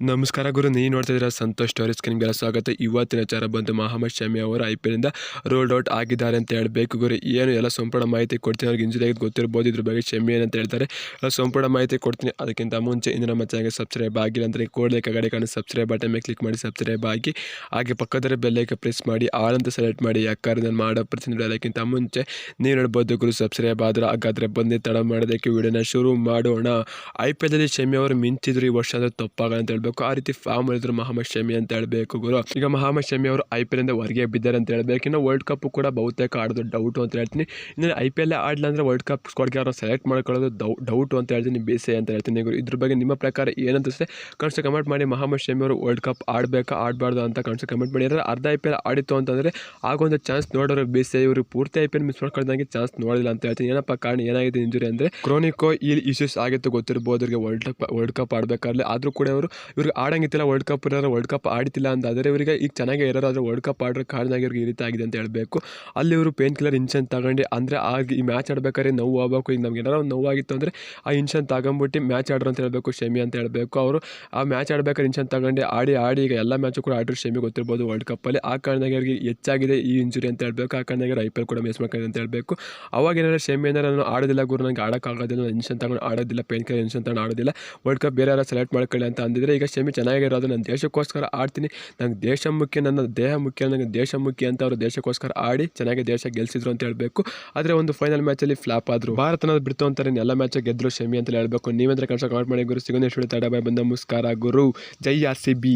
ನಮಸ್ಕಾರ ಗುರು, ನೀವು ನೋಡ್ತಾ ಇದ್ದೀರಾ ಸಂತೋಷ್ ಸ್ಟೋರೀಸ್ ನಿಮಗೆಲ್ಲ ಸ್ವಾಗತ. ಇವತ್ತಿನ ಚಾರ ಬಂದು ಮಹಮ್ಮದ್ ಶಮಿ ಅವರು ಐ ಪಿ ಎಲ್ಲಿಂದ ರೋಲ್ಡ್ ಔಟ್ ಆಗಿದ್ದಾರೆ ಅಂತ ಹೇಳಬೇಕು ಗುರು. ಏನು ಎಲ್ಲ ಸಂಪೂರ್ಣ ಮಾಹಿತಿ ಕೊಡ್ತೀನಿ, ಅವ್ರಿಗೆ ಇಂಜುರಿ ಆಗಿ ಗೊತ್ತಿರ್ಬೋದು. ಇದ್ರ ಬಗ್ಗೆ ಶಮಿ ಏನಂತ ಹೇಳ್ತಾರೆ. ಸಂಪೂರ್ಣ ಮಾಹಿತಿ ಕೊಡ್ತೀನಿ. ಅದಕ್ಕಿಂತ ಮುಂಚೆ ಇನ್ನು ನಮ್ಮ ಚಾನಲ್ಗೆ ಸಬ್ಸ್ಕ್ರೈಬ್ ಆಗಿಲ್ಲ ಅಂದರೆ ಕೂಡಲೇ ಕಡೆ ಕಾಣೋ ಸಬ್ಸ್ಕ್ರೈಬ್ ಬಟನ್ ಮೇಲೆ ಕ್ಲಿಕ್ ಮಾಡಿ ಸಬ್ಸ್ಕ್ರೈಬ್ ಆಗಿ. ಹಾಗೆ ಪಕ್ಕದಲ್ಲಿ ಬೆಲ್ಲೈಕೆ ಪ್ರೆಸ್ ಮಾಡಿ ಆಲ್ ಅಂತ ಸೆಲೆಕ್ಟ್ ಮಾಡಿ. ಯಾಕಂದ್ರೆ ನಾನು ಮಾಡೋ ಪ್ರತಿನಿಧಿ ಅದಕ್ಕಿಂತ ಮುಂಚೆ ನೀವು ನೋಡ್ಬೋದು ಗುರು ಸಬ್ಸ್ಕ್ರೈಬ್ ಆದ್ರೆ ಹಾಗಾದರೆ ಬಂದು ತಡ ಮಾಡೋದಕ್ಕೆ ವಿಡಿಯೋನ ಶುರು ಮಾಡೋಣ. ಐ ಪಿ ಎಲ್ ಅಲ್ಲಿ ಶಮಿ ಅವರು ಮಿಂಚಿದ್ರು, ಈ ವರ್ಷ ಅಂದರೆ ತಪ್ಪಾಗಲ್ಲ ಅಂತ ಹೇಳ್ಬೇಕು. ಆ ರೀತಿ ಫಾರ್ಮ್ ಹೇಳಿದ್ರು ಮಹಮ್ಮದ್ ಶಮಿ ಅಂತ ಹೇಳಬೇಕು ಗುರು. ಈಗ ಮಹಮ್ಮದ್ ಶಮಿ ಅವರು ಐ ಪಿ ಎಲ್ ಇಂದ ಹೊರಗೆ ಬಿದ್ದಾರೆ ಅಂತ ಹೇಳ್ಬೇಕು. ಇನ್ನು ವರ್ಲ್ಡ್ ಕಪ್ ಕೂಡ ಬಹುತೇಕ ಆಡೋದು ಡೌಟ್ ಅಂತ ಹೇಳ್ತೀನಿ. ಇನ್ನು ಐ ಪಿ ಎಲ್ ಆಡಲ್ಲ ಅಂದ್ರೆ ವರ್ಲ್ಡ್ ಕಪ್ ಸ್ಕ್ವಾಡ್ಗೆ ಅವ್ರನ್ನ ಸೆಲೆಕ್ಟ್ ಮಾಡ್ಕೊಳ್ಳೋದು ಡೌಟ್ ಅಂತ ಹೇಳ್ತೀನಿ, ಬೇಸೆ ಅಂತ ಹೇಳ್ತೀನಿ ಗುರು. ಇದ್ರ ಬಗ್ಗೆ ನಿಮ್ಮ ಪ್ರಕಾರ ಏನಂತ ಕನಿಷ್ಠ ಕಮೆಂಟ್ ಮಾಡಿ ಮಹಮ್ಮದ್ ಶಮಿ ಅವರು ವರ್ಲ್ಡ್ ಕಪ್ ಆಡಬೇಕಾ, ಆಡಬಾರ್ದು ಅಂತ ಕನಿಷ್ಠ ಕಮೆಂಟ್ ಮಾಡಿ ಅಂದರೆ ಅರ್ಧ ಐ ಪಿ ಎಲ್ ಆಡಿತ್ತು ಅಂತಂದರೆ ಆಗೊಂದು ಚಾನ್ಸ್ ನೋಡೋರು ಬೇಸೆ. ಇವರು ಪೂರ್ತಿ ಐ ಪಿ ಎಲ್ ಮಿಸ್ ಮಾಡ್ಕೊಳ್ದಂಗೆ ಚಾನ್ಸ್ ನೋಡಿಲ್ಲ ಅಂತ ಹೇಳ್ತೀನಿ. ಏನಪ್ಪ ಕಾರಣ, ಏನಾಗಿದೆ ಇಂಜುರಿ ಅಂದರೆ ಕ್ರೋನಿಕೋ ಇಲ್ಲಿ ಇಶ್ಯೂಸ್ ಆಗಿತ್ತು ಗೊತ್ತಿರ್ಬೋದು. ಅವರಿಗೆ ವರ್ಲ್ಡ್ ಕಪ್ ವರ್ಲ್ಡ್ ಕಪ್ ಆಡಬೇಕಾದ್ರೆ ಆದರೂ ಕೂಡ ಅವರು ಇವ್ರಿಗೆ ಆಡಂಗಿತ್ತಿಲ್ಲ ವರ್ಲ್ಡ್ ಕಪ್ ಇರೋರು ವರ್ಲ್ಡ್ ಕಪ್ ಆಡ್ತಿಲ್ಲ ಅಂತ ಆದರೆ ಇವರಿಗೆ ಈಗ ಚೆನ್ನಾಗಿ ಇರೋರು, ಆದರೆ ವರ್ಲ್ಡ್ ಕಪ್ ಆಡೋ ಕಾರಣವಾಗಿ ಇವ್ರಿಗೆ ಈ ರೀತಿ ಆಗಿದೆ ಅಂತ ಹೇಳಬೇಕು. ಅಲ್ಲಿ ಇವರು ಪೇನ್ ಕಿಲ್ಲರ್ ಇನ್ಶನ್ ತಗೊಂಡು, ಅಂದರೆ ಆಗಿ ಈ ಮ್ಯಾಚ್ ಆಡ್ಬೇಕಾದ್ರೆ ನೋವು ಆಗಬೇಕು. ಈಗ ನಮ್ಗೆ ಏನಾರು ಒಂದು ನೋವಾಗಿತ್ತು ಅಂದರೆ ಆ ಇನ್ಶನ್ ತಗೊಂಬಿಟ್ಟು ಮ್ಯಾಚ್ ಆಡ್ರು ಅಂತ ಹೇಳಬೇಕು, ಶಮಿ ಅಂತ ಹೇಳಬೇಕು. ಅವರು ಆ ಮ್ಯಾಚ್ ಆಡ್ಬೇಕಾದ್ರೆ ಇನ್ಶನ್ ತಗೊಂಡು ಆಡಿ ಆಡಿ ಈಗ ಎಲ್ಲ ಮ್ಯಾಚು ಕೂಡ ಆಡಿರೋ ಶಮಿ ಗೊತ್ತಿರ್ಬೋದು ವರ್ಲ್ಡ್ ಕಪ್ಪಲ್ಲಿ ಆ ಕಾರಣದಾಗ ಅವರಿಗೆ ಹೆಚ್ಚಾಗಿದೆ ಈ ಇಂಜುರಿ ಅಂತ ಹೇಳಬೇಕು. ಆ ಕಾರಣದಾಗ ಐ ಪಿ ಎಲ್ ಕೂಡ ಮಿಸ್ ಮಾಡ್ಕೊಂಡಿದೆ ಅಂತ ಹೇಳಬೇಕು. ಅವಾಗ ಏನಾದ್ರು ಶಮಿ ಏನಾರು ನಾನು ಆಡೋದಿಲ್ಲ ಗುರು ನನಗೆ ಆಡೋಕ್ಕಾಗೋದಿಲ್ಲ, ನಾನು ತಗೊಂಡು ಆಡೋದಿಲ್ಲ ಪೇನ್ ಕಿಲ್ಲರ್ ಇನ್ಶನ್ ತಗೊಂಡು ಆಡೋದಿಲ್ಲ. ವರ್ಲ್ಡ್ ಕಪ್ ಬೇರೆ ಯಾರು ಸೆಲೆಕ್ಟ್ ಮಾಡ್ಕೊಳ್ಳಿ ಅಂತ ಅಂದಿದ್ರೆ ಈಗ ಶಮಿ ಚೆನ್ನಾಗಿರೋದು ನನ್ನ ದೇಶಕ್ಕೋಸ್ಕರ ಆಡ್ತೀನಿ. ನಂಗೆ ದೇಶ ಮುಖ್ಯ, ನನ್ನ ದೇಹ ಮುಖ್ಯ ನನಗೆ ದೇಶ ಮುಖ್ಯ ಅಂತ ಅವರು ದೇಶಕ್ಕೋಸ್ಕರ ಆಡಿ ಚೆನ್ನಾಗಿ ದೇಶ ಗೆಲ್ಸಿದ್ರು ಅಂತ ಹೇಳಬೇಕು. ಆದರೆ ಒಂದು ಫೈನಲ್ ಮ್ಯಾಚಲ್ಲಿ ಫ್ಲಾಪ್ ಆದರು. ಭಾರತನ ಬಿಡ್ತು ಅಂತಾರೆ ಎಲ್ಲ ಮ್ಯಾಚ್ ಗೆದ್ರು ಶಮಿ ಅಂತ ಹೇಳಬೇಕು. ನೀವೇಂದ್ರ ಕನ್ಸ ಕಮೆಂಟ್ ಮಾಡಿ ಗುರು. ಸಿಗೋ ಎಷ್ಟು ಬಾಯ್ ಬಂದ ನಮಸ್ಕಾರ ಗುರು. ಜೈ ಆರ್ ಸಿ ಬಿ.